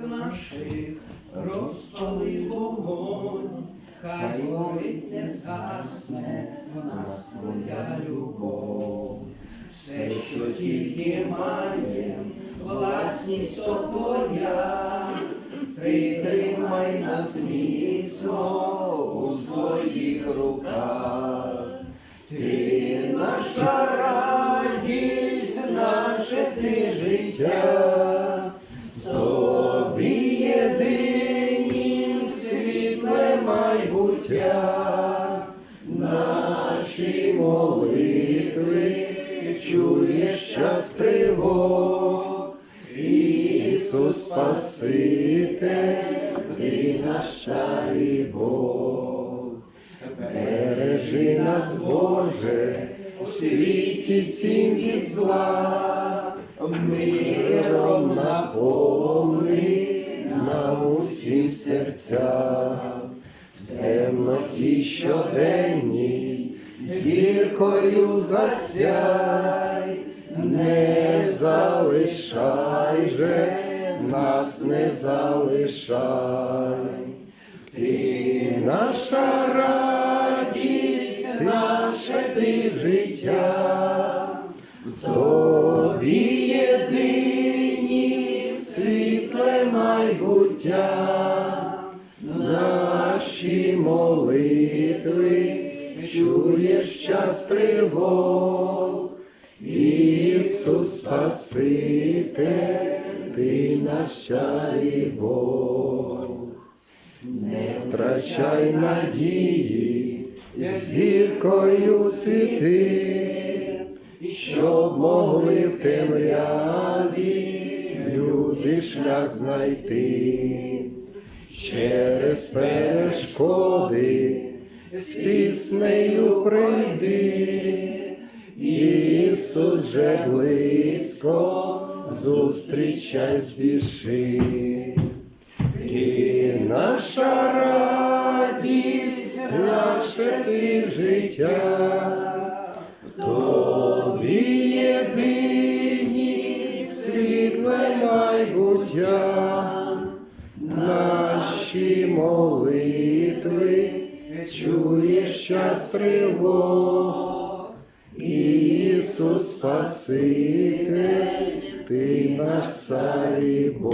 наших розпали вогонь, хай горить не згасне в нас твоя любов. Все, що тільки маєм, власність твоя, притримай нас міцно у своїх руках. Ти наша радість, наше ти життя, майбуття, наші молитви чуєш час тривог, Ісус Спаситель, ти наш і Бог. Бережи нас, Боже, у світі цім від зла, миром наповни нам усім серця, в темноті щоденній, зіркою засяй, не залишай же, нас не залишай. Ти наша радість, наше ти життя, тобі єдині світле майбуття, наші молитви чуєш час тривог, Ісус Спаситель, ти наш чар Бог. Не втрачай надії, зіркою світи, щоб могли в темряві люди шлях знайти. Через перешкоди з піснею прийди, Ісус же близько, зустрічай спіши. Ти наша радість, наше ти життя, тобі єдині світле майбуття, наші молитви чуєш час тривог. Ісус Спаситель, ти наш цар і Бог.